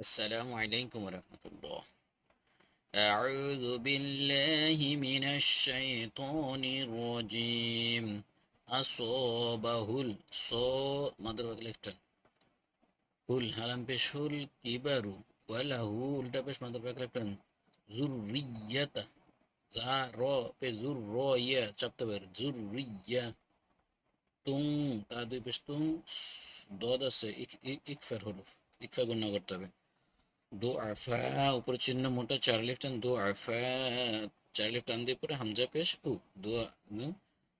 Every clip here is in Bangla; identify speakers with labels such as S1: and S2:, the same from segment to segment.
S1: السلام عليكم ورحمة الله أعوذ بالله من الشيطان الرجيم أصابه الصو مضرب لفتن هل هلم بش هل كبر وله التا بش مضرب لفتن ذرية زا رو بي ذرية چپتا بر ذرية তুং তা দুই পেশ তুং দদ আছে ইকফার হরফ ইকফা গণ্য করতে হবে দো আফা উপরে চিহ্ন মোটা চার লিফট টান দো আফা চার লিফট টান দিয়ে পরে হামজা পেশ উ দো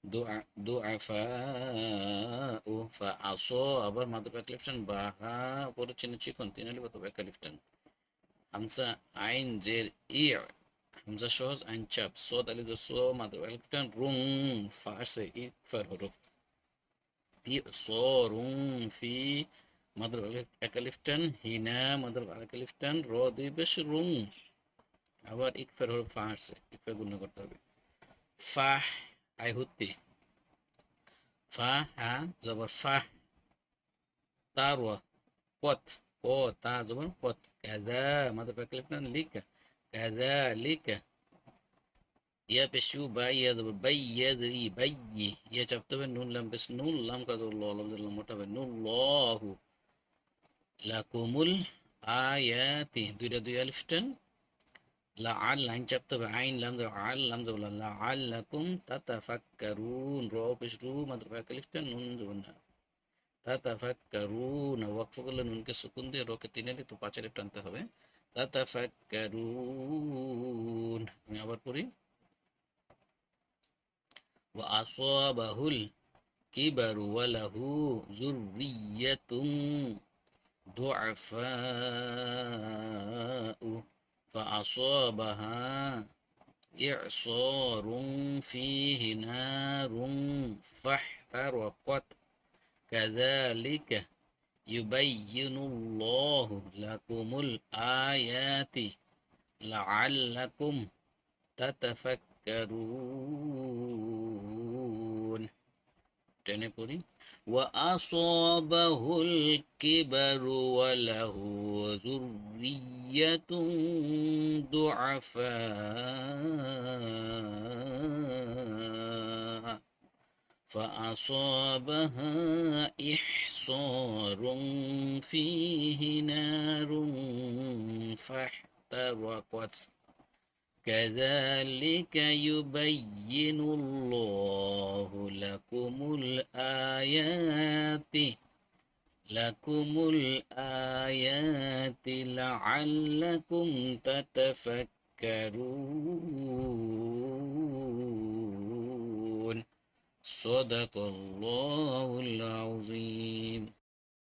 S1: দো দো আফা ও ফা আসো আবার মাদুর এক লিফট টান বাহা উপরে চিহ্ন চিকন তিন আলি কত এক লিফট টান হামসা আইন জের ই হামজা সহজ আইন চাপ সদ আলি দো সো মাদুর এক লিফট টান রুং ফার্সে ই ফার হরফ ই সো রুং ফি मधुर एकलिफ्टन हिना मधुर একলিফটন র দুই বেশ রুম আবার ইকফের হল ফাঁস ইকফের গুণ করতে হবে ফা আই হুতি ফা হা জবর ফা তার কত ক তা জবর কত কাজা মধুর একলিফটন লিক কাজা লিক या पेशु बाई या जबर बाई या जरी बाई या चपते हुए नून लम पेश नून लम का जो लॉ लम जो लम मोटा हुए नून लॉ লাকুমুল আয়াতি। দুইটা দুই আলিফ টেন। লা আল লাইন চাপতে হবে। আইন, লাম আল, লাম লা আল লাকুম তাতা তাতাফাক্কারুন। র পেশ রু মাত্র এক আলিফ টেন, নুন জবনা তাতাফাক্কারুন। ওয়াকফ করলে নুনকে সুকুন দিয়ে রকে তিনে একটু পাঁচ আলিফ টানতে হবে। তাতাফাক্কারুন। আমি আবার পড়ি। ওয়া আসবাহুল কিবারু ওয়ালাহু যুররিয়াতুম ضعفاء فأصابها إعصار فيه نار فاحترقت. كذلك يبين الله لكم الآيات لعلكم تتفكرون. টেনে পড়ি وأصابه الكبر وله ذرية ضعفاء فأصابها إحصار فيه نار فاحترقت كذلك يبين الله لكم الآيات لكم الآيات لعلكم تتفكرون. صدق الله العظيم.